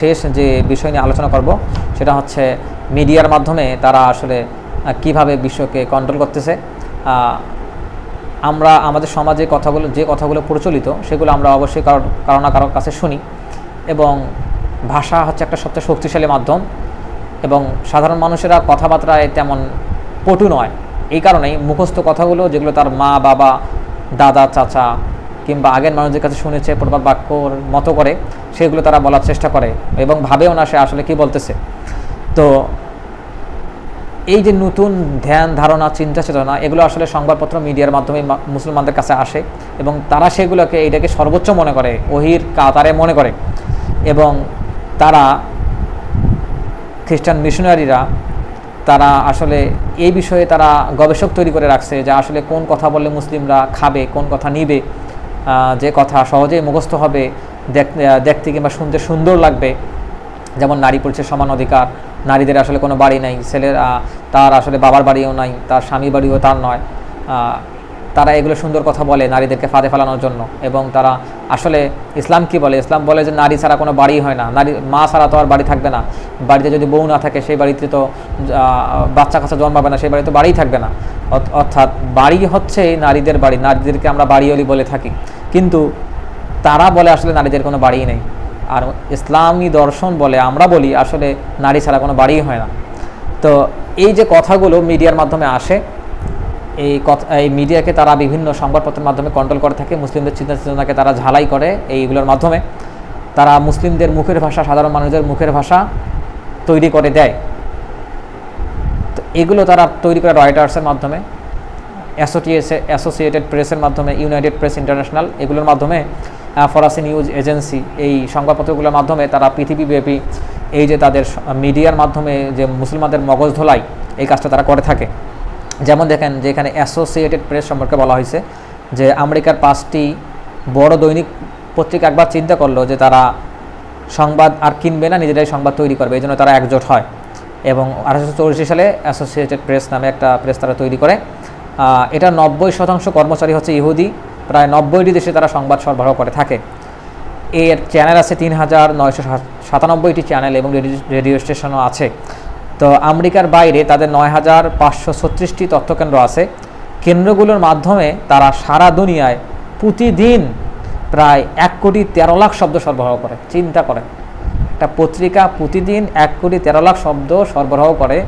শেষ যে বিষয় নিয়ে আলোচনা করব, সেটা হচ্ছে মিডিয়ার মাধ্যমে তারা আসলে কীভাবে বিশ্বকে কন্ট্রোল করতেছে। আমরা আমাদের সমাজে কথাগুলো, যে কথাগুলো প্রচলিত, সেগুলো আমরা অবশ্যই কারও কারও না কারোর কাছে শুনি। এবং ভাষা হচ্ছে একটা সবচেয়ে শক্তিশালী মাধ্যম। এবং সাধারণ মানুষেরা কথাবার্তায় তেমন পটু নয়। এই কারণেই মুখস্থ কথাগুলো যেগুলো তার মা, বাবা, দাদা, চাচা কিংবা আগের মানুষদের কাছে শুনেছে, প্রবাদ বাক্যর মতো করে সেগুলো তারা বলার চেষ্টা করে এবং ভাবেও না সে আসলে কি বলতেছে। তো এই যে নতুন ধ্যান, ধারণা, চিন্তা, চেতনা, এগুলো আসলে সংবাদপত্র, মিডিয়ার মাধ্যমে মুসলমানদের কাছে আসে এবং তারা সেগুলোকে এটাকে সর্বোচ্চ মনে করে, ওহির কাতারে মনে করে এবং তারা খ্রিস্টান মিশনারিরা তারা আসলে এই বিষয়ে তারা গবেষক তৈরি করে রাখছে যে আসলে কোন কথা বললে মুসলিমরা খাবে, কোন কথা নিবে। যে কথা সহজেই মুখস্থ হবে, দেখ- দেখতে কিংবা শুনতে সুন্দর লাগবে। যেমন নারী পুরুষের সমান অধিকার, নারীদের আসলে কোনো বাড়ি নাই, ছেলের, তার আসলে বাবার বাড়িও নাই, তার স্বামী বাড়িও তার নয়। তারা এগুলো সুন্দর কথা বলে নারীদেরকে ফাঁদে ফেলানোর জন্য। এবং তারা আসলে ইসলাম কি বলে? ইসলাম বলে যে নারী ছাড়া কোনো বাড়ি হয় না। নারী, মা ছাড়া তো আর বাড়ি থাকবে না। বাড়িতে যদি বউ না থাকে, সেই বাড়িতে তো বাচ্চা কাচ্চা জন্মাবে না, সেই বাড়িতে তো বাড়িই থাকবে না। অর্থাৎ বাড়ি হচ্ছে নারীদের বাড়ি, নারীদেরকে আমরা বাড়িওয়ালি বলে থাকি। কিন্তু তারা বলে আসলে নারীদের কোনো বাড়িই নেই। আর ইসলামী দর্শন বলে আমরা বলি আসলে নারী ছাড়া কোনো বাড়িই হয় না। তো এই যে কথাগুলো মিডিয়ার মাধ্যমে আসে এই কথা এই মিডিয়াকে তারা বিভিন্ন সংবাদপত্রের মাধ্যমে কন্ট্রোল করে থাকে, মুসলিমদের চিন্তা চেতনাকে তারা ঝালাই করে এইগুলোর মাধ্যমে। তারা মুসলিমদের মুখের ভাষা, সাধারণ মানুষদের মুখের ভাষা তৈরি করে দেয়। তো এগুলো তারা তৈরি করে রয়টার্সের মাধ্যমে অ্যাসোসিয়েশে অ্যাসোসিয়েটেড প্রেসের মাধ্যমে, ইউনাইটেড প্রেস ইন্টারন্যাশনাল এগুলোর মাধ্যমে ফরাসি নিউজ এজেন্সি এই সংবাদপত্রগুলোর মাধ্যমে তারা পৃথিবীব্যাপী এই যে তাদের মিডিয়ার মাধ্যমে যে মুসলমানদের মগজ ধোলাই, এই কাজটা তারা করে থাকে। যেমন দেখেন যে এখানে অ্যাসোসিয়েটেড প্রেস সম্পর্কে বলা হয়েছে যে আমেরিকার পাঁচটি বড় দৈনিক পত্রিকা একবার চিন্তা করল যে তারা সংবাদ আর কিনবে না, নিজেরাই সংবাদ তৈরি করবে। এই জন্য তারা একজোট হয়। এবং আঠারোশো সালে অ্যাসোসিয়েটেড প্রেস নামে একটা প্রেস তারা তৈরি করে। এটা নব্বই শতাংশ কর্মচারী হচ্ছে ইহুদি। প্রায় নব্বইটি দেশে তারা সংবাদ সরবরাহ করে থাকে। এর চ্যানেল আছে তিন হাজার নয়শো সাতানব্বইটি চ্যানেল এবং রেডিও স্টেশনও আছে। তো আমেরিকার বাইরে তাদের নয় হাজার পাঁচশো ছত্রিশটি তথ্যকেন্দ্র আছে। কেন্দ্রগুলোর মাধ্যমে তারা সারা দুনিয়ায় প্রতিদিন প্রায় এক কোটি তেরো লাখ শব্দ সরবরাহ করে। চিন্তা করে একটা পত্রিকা প্রতিদিন এক কোটি তেরো লাখ শব্দ সরবরাহ করে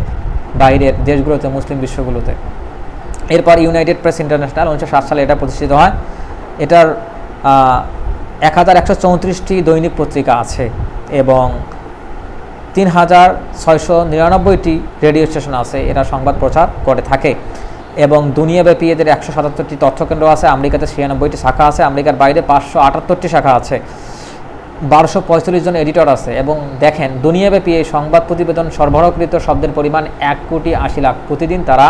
বাইরের দেশগুলোতে, মুসলিম বিশ্বগুলোতে। এরপর ইউনাইটেড প্রেস ইন্টারন্যাশনাল উনিশশো সাত সালে এটা প্রতিষ্ঠিত হয়। এটার এক হাজার একশো চৌত্রিশটি দৈনিক পত্রিকা আছে এবং তিন হাজার ছয়শো নিরানব্বইটি রেডিও স্টেশন আছে, এরা সংবাদ প্রচার করে থাকে। এবং দুনিয়াব্যাপী এদের একশো সাতাত্তরটি তথ্যকেন্দ্র আছে, আমেরিকাতে ছিয়ানব্বইটি শাখা আছে, আমেরিকার বাইরে পাঁচশো আটাত্তরটি শাখা আছে। বারোশো পঁয়তাল্লিশ জন এডিটর আছে এবং দেখেন, দুনিয়াব্যাপী এই সংবাদ প্রতিবেদন সরবরাহকৃত শব্দের পরিমাণ এক কোটি আশি লাখ। প্রতিদিন তারা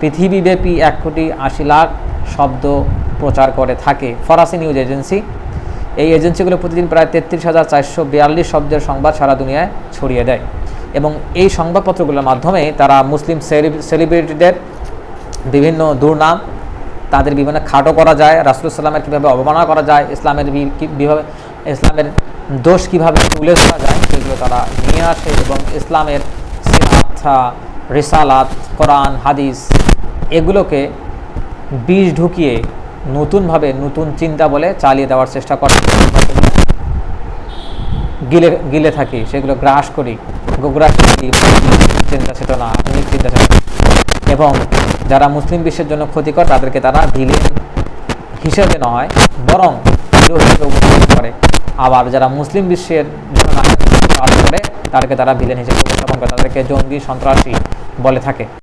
পৃথিবীব্যাপী এক কোটি আশি লাখ শব্দ প্রচার করে থাকে। ফরাসি নিউজ এজেন্সি, এই এজেন্সিগুলো প্রতিদিন প্রায় তেত্রিশ হাজার চারশো বিয়াল্লিশ শব্দের সংবাদ সারা দুনিয়ায় ছড়িয়ে দেয়। এবং এই সংবাদপত্রগুলোর মাধ্যমে তারা মুসলিম সেলিব্রিটিদের বিভিন্ন দুর্নাম তাদের বিভিন্ন খাটো করা যায় রাসুলসাল্লামের কীভাবে অবমাননা করা যায়, ইসলামের বি- কি- কীভাবে ইসলামের দোষ কীভাবে তুলে ধরা যায় সেগুলো তারা নিয়ে আসে এবং ইসলামের সিরাত রিসালাত, কোরআন, হাদিস এগুলোকে বীজ ঢুকিয়ে নতুনভাবে নতুন চিন্তা বলে চালিয়ে দেওয়ার চেষ্টা করে। গিলে গিলে থাকি, সেগুলো গ্রাস করি গোগ্রাস করি, চিন্তা চেতনা চিন্তা চেতনা এবং যারা মুসলিম বিশ্বের জন্য ক্ষতিকর, তাদেরকে তারা ভিলেন হিসেবে নয়, বরং করে। আবার যারা মুসলিম বিশ্বের জন্য কাজ করে তাদেরকে তারা ভিলেন হিসেবে উপস্থাপন করে, তাদেরকে জঙ্গি সন্ত্রাসী বলে থাকে।